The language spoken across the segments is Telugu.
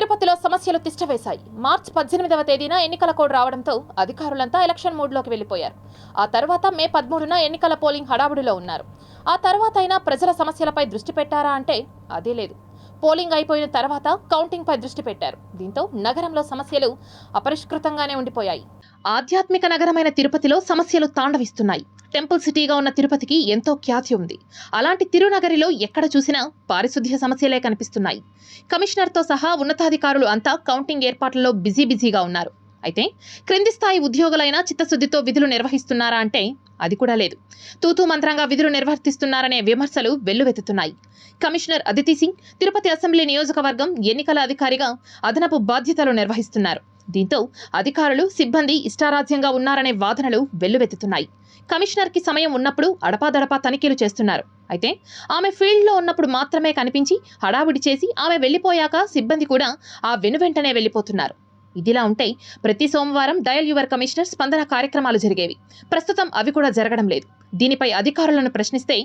తిరుపతిలో సమస్యలు తిష్టవేశాయి. మార్చ్ పద్దెనిమిదవ తేదీన ఎన్నికల కోడ్ రావడంతో అధికారులంతా ఎలక్షన్ మోడ్లోకి వెళ్ళిపోయారు ఆ తర్వాత మే పదమూడున ఎన్నికల పోలింగ్ హడావుడిలో ఉన్నారు. ఆ తర్వాత అయినా ప్రజల సమస్యలపై దృష్టి పెట్టారా అంటే అదే లేదు. పోలింగ్ అయిపోయిన తర్వాత కౌంటింగ్ పై దృష్టి పెట్టారు. దీంతో నగరంలో సమస్యలు అపరిష్కృతంగానే ఉండిపోయాయి. ఆధ్యాత్మిక నగరమైన తిరుపతిలో సమస్యలు తాండవిస్తున్నాయి. టెంపుల్ సిటీగా ఉన్న తిరుపతికి ఎంతో ఖ్యాతి ఉంది. అలాంటి తిరునగరిలో ఎక్కడ చూసినా పారిశుద్ధ్య సమస్యలే కనిపిస్తున్నాయి. కమిషనర్తో సహా ఉన్నతాధికారులు అంతా కౌంటింగ్ ఏర్పాట్లలో బిజీ బిజీగా ఉన్నారు. అయితే క్రింది స్థాయి ఉద్యోగులైన చిత్తశుద్ధితో విధులు నిర్వహిస్తున్నారా అంటే అది కూడా లేదు. తూతూ మంత్రంగా విధులు నిర్వర్తిస్తున్నారనే విమర్శలు వెల్లువెత్తుతున్నాయి. కమిషనర్ అదితి సింగ్ తిరుపతి అసెంబ్లీ నియోజకవర్గం ఎన్నికల అధికారిగా అదనపు బాధ్యతలు నిర్వహిస్తున్నారు. దీంతో అధికారులు సిబ్బంది ఇష్టారాజ్యంగా ఉన్నారనే వాదనలు వెల్లువెత్తుతున్నాయి. కమిషనర్కి సమయం ఉన్నప్పుడు అడపాదడపా తనిఖీలు చేస్తున్నారు. అయితే ఆమె ఫీల్డ్లో ఉన్నప్పుడు మాత్రమే కనిపించి హడావిడి చేసి ఆమె వెళ్ళిపోయాక సిబ్బంది కూడా ఆ వెనువెంటనే వెళ్ళిపోతున్నారు. ఇదిలా ఉంటే ప్రతి సోమవారం డయల్ యువర్ కమిషనర్ స్పందన కార్యక్రమాలు జరిగేవి. ప్రస్తుతం అవి కూడా జరగడం లేదు. దీనిపై అధికారులను ప్రశ్నిస్తే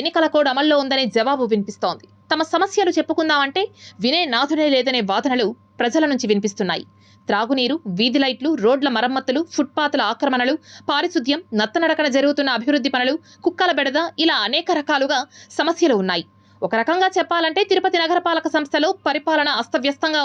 ఎన్నికల కోడ్ అమల్లో ఉందనే జవాబు వినిపిస్తోంది. తమ సమస్యలు చెప్పుకుందామంటే వినే నాథుడే లేదనే వాదనలు ప్రజల నుంచి వినిపిస్తున్నాయి. త్రాగునీరు వీధి లైట్లు రోడ్ల మరమ్మతులు ఫుట్పాత్ల ఆక్రమణలు పారిశుద్ధ్యం నత్తనడకన జరుగుతున్న అభివృద్ధి పనులు కుక్కల బెడద ఇలా అనేక రకాలుగా సమస్యలు ఉన్నాయి. ఒక రకంగా చెప్పాలంటే తిరుపతి నగరపాలక సంస్థలో పరిపాలన అస్తవ్యస్తంగా